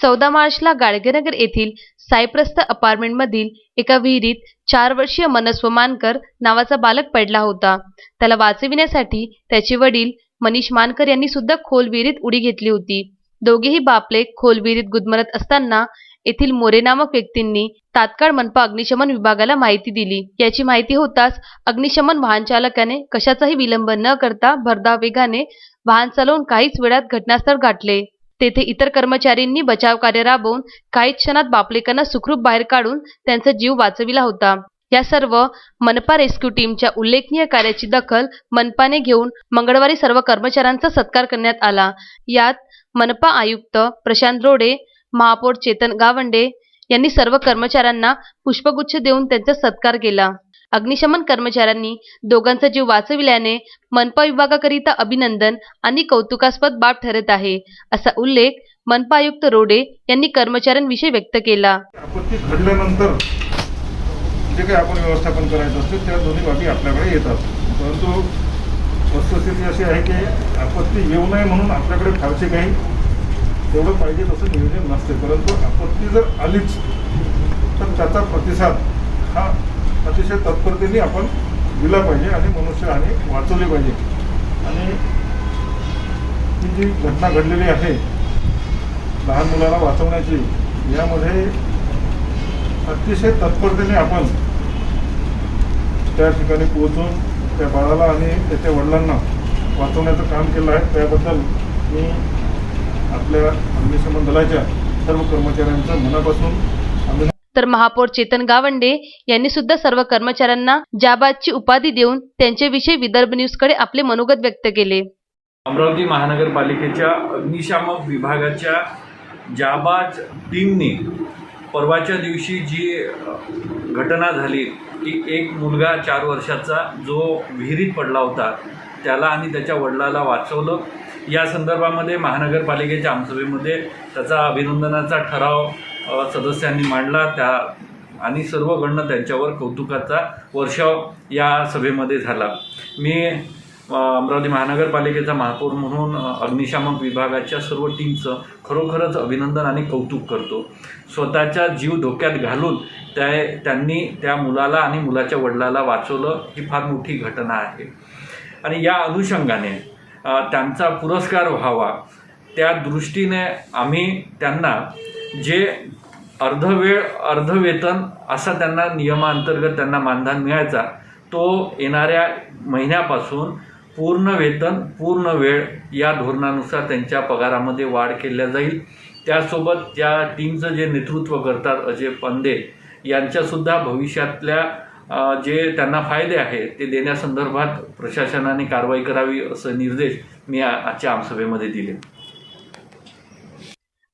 चौदा मार्चला गाडगेनगर येथील साईप्रस्थ अपार्टमेंटमधील एका विहिरीत चार वर्षीय मनस्व मानकर नावाचा बालक पडला होता. त्याला वाचविण्यासाठी त्याचे वडील मनीष मानकर यांनी सुद्धा खोल विहिरीत उडी घेतली होती. दोघेही बापले खोल विहिरीत गुदमरत असताना येथील मोरे नामक व्यक्तींनी तात्काळ मनपा अग्निशमन विभागाला माहिती दिली. याची माहिती होताच अग्निशमन वाहन चालकाने कशाचाही विलंब न करता भरधाव वेगाने वाहन चालवून काहीच वेळात घटनास्थळ गाठले. तेथे इतर कर्मचाऱ्यांनी बचाव कार्य राबवून काही क्षणात बापलेकांना सुखरूप बाहेर काढून त्यांचा जीव वाचविला होता. या सर्व मनपा रेस्क्यू टीमच्या उल्लेखनीय कार्याची दखल मनपाने घेऊन मंगळवारी सर्व कर्मचाऱ्यांचा सत्कार करण्यात आला. यात मनपा आयुक्त प्रशांत रोडे महापौर चेतन गावंडे यांनी सर्व कर्मचाऱ्यांना पुष्पगुच्छ देऊन त्यांचा सत्कार केला. अग्निशमन कर्मचाऱ्यांनी दोघांचा जीव वाचविल्याने मनपा विभागाकरिता अभिनंदन आणि कौतुकास्पद बाब ठरत आहे असा उल्लेख मनपा आयुक्त रोडे यांनी कर्मचाऱ्यांविषयी व्यक्त केला. आपत्ती घडल्यानंतर जे काही आपण व्यवस्थापन करायचं असते त्या दोन्ही बाबी आपल्याकडे येतात. परंतु वस्तुस्थिती अशी आहे की आपत्ती येऊ नये म्हणून आपल्याकडे फारसे काही तेवढं पाहिजे तसं नियोजन नसते. परंतु आपत्ती जर आलीच तर त्याचा प्रतिसाद हा अतिशय तत्परतेने आपण दिला पाहिजे आणि मनुष्यहानी वाचवली पाहिजे. आणि ही जी घटना घडलेली आहे लहान मुलाला वाचवण्याची यामध्ये अतिशय तत्परतेने आपण त्या ठिकाणी पोहोचून त्या बाळाला आणि त्याच्या वडिलांना वाचवण्याचं काम केलं आहे. त्याबद्दल मी आपल्या अग्निशमन दलाच्या सर्व कर्मचाऱ्यांचं मनापासून तर महापौर चेतन गावंडे यांनी सुद्धा सर्व कर्मचाऱ्यांना जाबादची उपाधी देऊन त्यांच्याविषयी विदर्भ न्यूजकडे आपले मनोगत व्यक्त केले. अमरावती महानगरपालिकेच्या अग्निशामक विभागाच्या जाबाज टीमने परवाच्या दिवशी जी घटना झाली की एक मुलगा चार वर्षाचा जो विहिरीत पडला होता त्याला आणि त्याच्या वडिलाला वाचवलं. या संदर्भामध्ये महानगरपालिकेच्या आमसभेमध्ये त्याचा अभिनंदनाचा ठराव सदस्यांनी मांडला. त्या आणि सर्वकडनं त्यांच्यावर कौतुकाचा वर्षाव या सभेमध्ये झाला. मी अमरावती महानगरपालिकेचा महापौर म्हणून अग्निशामक विभागाच्या सर्व टीमचं खरोखरच अभिनंदन आणि कौतुक करतो. स्वतःचा जीव धोक्यात घालून त्या त्यांनी त्या मुलाला आणि मुलाच्या वडिलाला वाचवलं ही फार मोठी घटना आहे. आणि या अनुषंगाने त्यांचा पुरस्कार व्हावा. त्या दृष्टीने आम्ही त्यांना जे अर्धवेळ अर्धवेतन असा त्यांना नियमाअंतर्गत त्यांना मानधन मिळायचा तो येणाऱ्या महिन्यापासून पूर्ण वेतन पूर्ण वेळ या धोरणानुसार त्यांच्या पगारामध्ये वाढ केल्या जाईल. त्यासोबत त्या टीमचं जे नेतृत्व करतात अजय पंदे यांच्यासुद्धा भविष्यातल्या जे त्यांना फायदे आहेत ते देण्यासंदर्भात प्रशासनाने कारवाई करावी असं निर्देश मी आजच्या आमसभेमध्ये दिले.